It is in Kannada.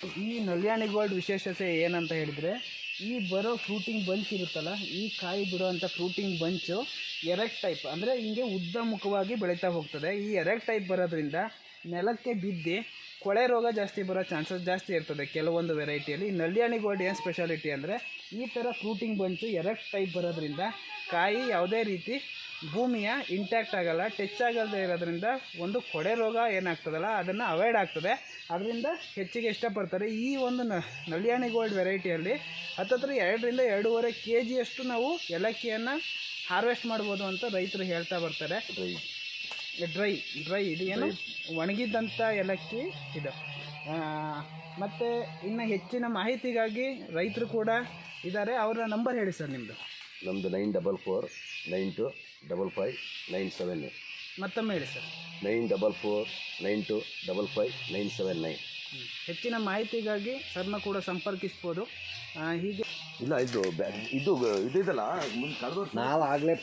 ಈ ನಲ್ಯಾಣಿ ಗೋಲ್ಡ್ ವಿಶೇಷತೆ ಏನಂತ ಹೇಳಿದರೆ, ಈ ಬರೋ ಫ್ರೂಟಿಂಗ್ ಬಂಚ್ ಇರುತ್ತಲ್ಲ, ಈ ಕಾಯಿ ಬಿಡುವಂಥ ಫ್ರೂಟಿಂಗ್ ಬಂಚು ಎರೆಕ್ಟ್ ಟೈಪ್, ಅಂದರೆ ಹಿಂಗೆ ಉದ್ದಮುಖವಾಗಿ ಬೆಳೀತಾ ಹೋಗ್ತದೆ. ಈ ಎರೆಕ್ಟ್ ಟೈಪ್ ಬರೋದ್ರಿಂದ ನೆಲಕ್ಕೆ ಬಿದ್ದು ಕೊಳೆ ರೋಗ ಜಾಸ್ತಿ ಬರೋ ಚಾನ್ಸಸ್ ಜಾಸ್ತಿ ಇರ್ತದೆ ಕೆಲವೊಂದು ವೆರೈಟಿಯಲ್ಲಿ. ನಲ್ಯಾಣಿ ಗೋಲ್ಡ್ ಏನು ಸ್ಪೆಷಾಲಿಟಿ ಅಂದರೆ, ಈ ಥರ ಫ್ರೂಟಿಂಗ್ ಬಂಚು ಎರೆಕ್ಟ್ ಟೈಪ್ ಬರೋದ್ರಿಂದ ಕಾಯಿ ಯಾವುದೇ ರೀತಿ ಭೂಮಿಯ ಇಂಟ್ಯಾಕ್ಟ್ ಆಗಲ್ಲ ಟಚ್ ಆಗಲ್ಲದೆ ಇರೋದ್ರಿಂದ ಒಂದು ಕೊಡೆ ರೋಗ ಏನಾಗ್ತದಲ್ಲ ಅದನ್ನು ಅವಾಯ್ಡ್ ಆಗ್ತದೆ. ಅದರಿಂದ ಹೆಚ್ಚಿಗೆ ಇಷ್ಟಪಡ್ತಾರೆ. ಈ ಒಂದು ನ ನಳಿಯಾಣಿ ಗೋಲ್ಡ್ ವೆರೈಟಿಯಲ್ಲಿ ಹತ್ತತ್ರ ಎರಡರಿಂದ ಎರಡೂವರೆ ಕೆ ಜಿಯಷ್ಟು ನಾವು ಏಲಕ್ಕಿಯನ್ನು ಹಾರ್ವೆಸ್ಟ್ ಮಾಡ್ಬೋದು ಅಂತ ರೈತರು ಹೇಳ್ತಾ ಬರ್ತಾರೆ. ಡ್ರೈ ಡ್ರೈ ಇದು ಏನು? ಒಣಗಿದ್ದಂಥ ಏಲಕ್ಕಿ ಇದು. ಮತ್ತು ಇನ್ನು ಹೆಚ್ಚಿನ ಮಾಹಿತಿಗಾಗಿ ರೈತರು ಕೂಡ ಇದ್ದಾರೆ ಅವರ ನಂಬರ್ ಹೇಳಿ ಸರ್ ನಿಮ್ಮದು ನಮ್ಮದು nine double four nine two double five nine seven ಮತ್ತೊಮ್ಮೆ ಹೇಳಿ sir. Nine double four nine two double five nine seven nine ಹೆಚ್ಚಿನ ಮಾಹಿತಿಗಾಗಿ ಸರ್ನ ಕೂಡ ಸಂಪರ್ಕಿಸ್ಬೋದು. ಹೀಗೆ ಇಲ್ಲ ಇದು ಬ್ಯಾ- ಇದು ಇದು ಇದಲ್ಲ ಮುಂದೆ ಕಳೆದ ನಾವು ಆಗಲೇ